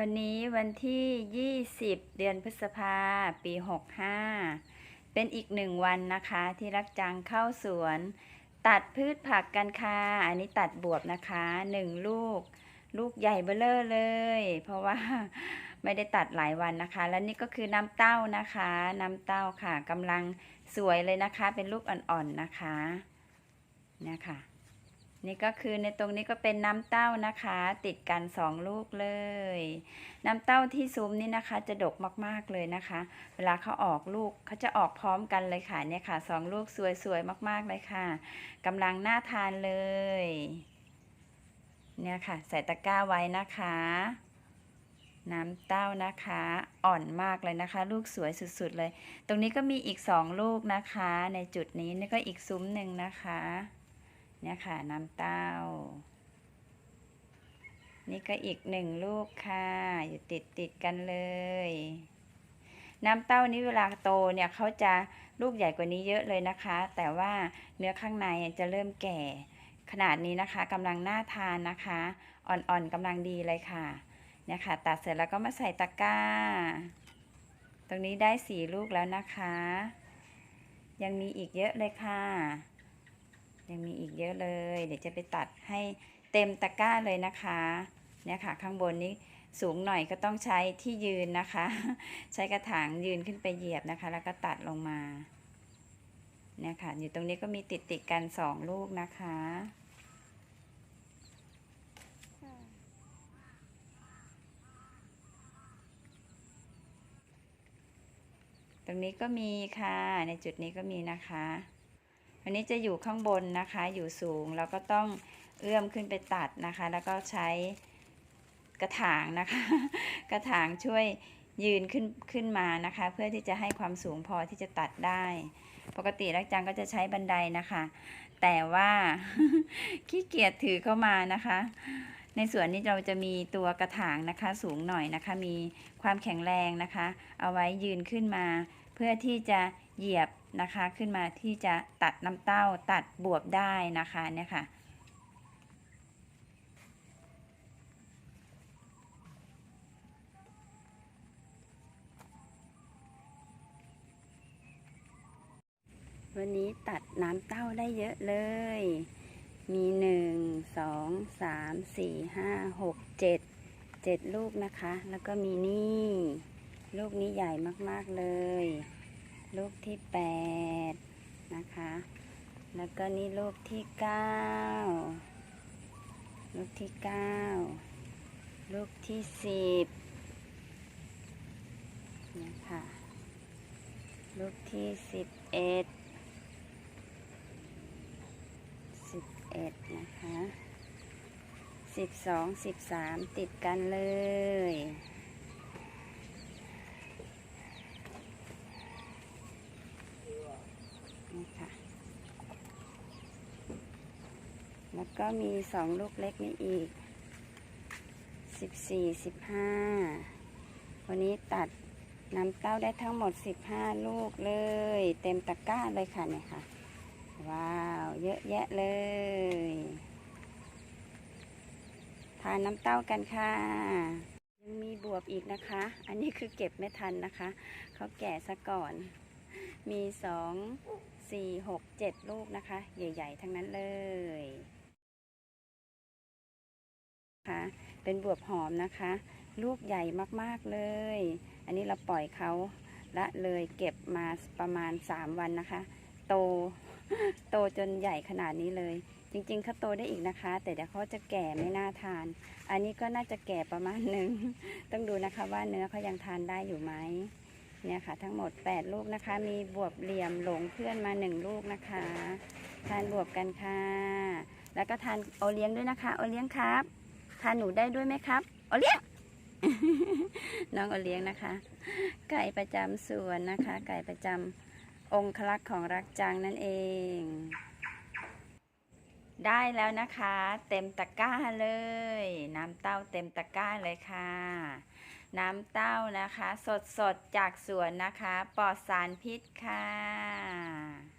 วันนี้วันที่ 20 เดือนพฤษภาปี 65 เป็นอีกหนึ่งวันนะคะที่รักจังเข้าสวน ตัดพืชผักกันค่ะ อันนี้ตัดบวบนะคะหนึ่งลูก ลูกใหญ่เบ้อเร่อเลย เพราะว่าไม่ได้ตัดหลายวันนะคะ และนี่ก็คือน้ำเต้านะคะ น้ำเต้าค่ะกำลังสวยเลยนะคะ เป็นลูกอ่อนๆนะคะเนี่ยค่ะ นี่ก็คือในตรงนี้ก็เป็นน้ำเต้านะคะ ติดกันสองลูกเลย น้ำเต้าที่ซุ้มนี่นะคะ จะดกมากๆเลยนะคะ เวลาเขาออกลูกเขาจะออกพร้อมกันเลยค่ะเนี่ยค่ะสองลูกสวยๆมากๆเลยค่ะกำลังน่าทานเลย เนี่ยค่ะ ใส่ตะกร้าไว้นะคะ น้ำเต้านะคะ อ่อนมากเลยนะคะ ลูกสวยสุดๆเลย ตรงนี้ก็มีอีกสองลูกนะคะ ในจุดนี้นี่ก็อีกซุ้มหนึ่งนะคะ นะคะ น้ำเต้า นี่ก็อีกหนึ่งลูกค่ะ อยู่ติดติดกันเลย น้ำเต้านี้เวลาโตเนี่ยเขาจะลูกใหญ่กว่านี้เยอะเลยนะคะ แต่ว่าเนื้อข้างในจะเริ่มแก่ ขนาดนี้นะคะกำลังน่าทานนะคะ อ่อนๆกำลังดีเลยค่ะเนี่ยค่ะ ตัดเสร็จแล้วก็มาใส่ตะกร้า ตรงนี้ได้สี่ลูกแล้วนะคะ ยังมีอีกเยอะเลยค่ะ ยังมีอีกเยอะเลย เดี๋ยวจะไปตัดให้เต็มตะกร้าเลยนะคะเนี่ยค่ะข้างบนนี้สูงหน่อยก็ต้องใช้ที่ยืนนะคะ ใช้กระถางยืนขึ้นไปเหยียบนะคะ แล้วก็ตัดลงมาเนี่ยค่ะอยู่ตรงนี้ก็มีติดติดกันสองลูกนะคะตรงนี้ก็มีค่ะ ในจุดนี้ก็มีนะคะ วันนี้จะอยู่ข้างบนนะคะ อยู่สูงแล้วก็ต้องเอื้อมขึ้นไปตัดนะคะ แล้วก็ใช้กระถางนะคะ กระถางช่วยยืนขึ้นขึ้นมานะคะ เพื่อที่จะให้ความสูงพอที่จะตัดได้ ปกติรักจังก็จะใช้บันไดนะคะ แต่ว่าขี้เกียจถือเข้ามานะคะ ในส่วนนี้เราจะมีตัวกระถางนะคะ สูงหน่อยนะคะ มีความแข็งแรงนะคะ เอาไว้ยืนขึ้นมา เพื่อที่จะเหยียบนะคะขึ้นมาที่จะตัดน้ำเต้าตัดบวบได้นะคะเนี่ยค่ะวันนี้ตัดน้ำเต้าได้เยอะเลย มีหนึ่งสองสามสี่ห้าหกเจ็ดเจ็ดลูกนะคะ แล้วก็มีนี่ ลูกนี้ใหญ่มากๆเลย ลูกที่แปดนะคะ แล้วก็นี่ลูกที่เก้าลูกที่เก้าลูกที่สิบนะคะลูกที่สิบเอ็ดสิบเอ็ดนะคะสิบสองสิบสามติดกันเลย นี่ค่ะ แล้วก็มีสองลูกเล็กนี่อีกสิบสี่สิบห้าวันนี้ตัดน้ำเต้าได้ทั้งหมดสิบห้าลูกเลย เต็มตะกร้าเลยค่ะเนี่ยค่ะ ว้าว เยอะแยะเลย ทานน้ำเต้ากันค่ะ ยังมีบวบอีกนะคะ อันนี้คือเก็บไม่ทันนะคะ เขาแก่ซะก่อน มีสองสี่หกเจ็ดลูกนะคะ ใหญ่ ๆ ทั้งนั้นเลย ค่ะเป็นบวบหอมนะคะ ลูกใหญ่มากๆเลย อันนี้เราปล่อยเขาละเลยเก็บมาประมาณสามวันนะคะ โตโตจนใหญ่ขนาดนี้เลย จริงๆเขาโตได้อีกนะคะ แต่เดี๋ยวเขาจะแก่ไม่น่าทาน อันนี้ก็น่าจะแก่ประมาณหนึ่งต้องดูนะคะว่าเนื้อเขายังทานได้อยู่ไหมเนี่ยค่ะ ทั้งหมด 8 ลูกนะคะ มีบวบเหลี่ยมหลงเพื่อนมา 1 ลูกนะคะ ทานบวบกันค่ะ แล้วก็ทานโอเลี้ยงด้วยนะคะ โอเลี้ยงครับานหนูได้ด้วยไหมครับโอเลี้ยง น้องโอเลี้ยงนะคะ ไก่ประจำสวนนะคะ ไก่ประจำองคลักษ์ของรักจังนั่นเอง ได้แล้วนะคะ เต็มตะกร้าเลย น้ำเต้าเต็มตะกร้าเลยค่ะ น้ำเต้านะคะ สดๆจากสวนนะคะ ปลอดสารพิษค่ะ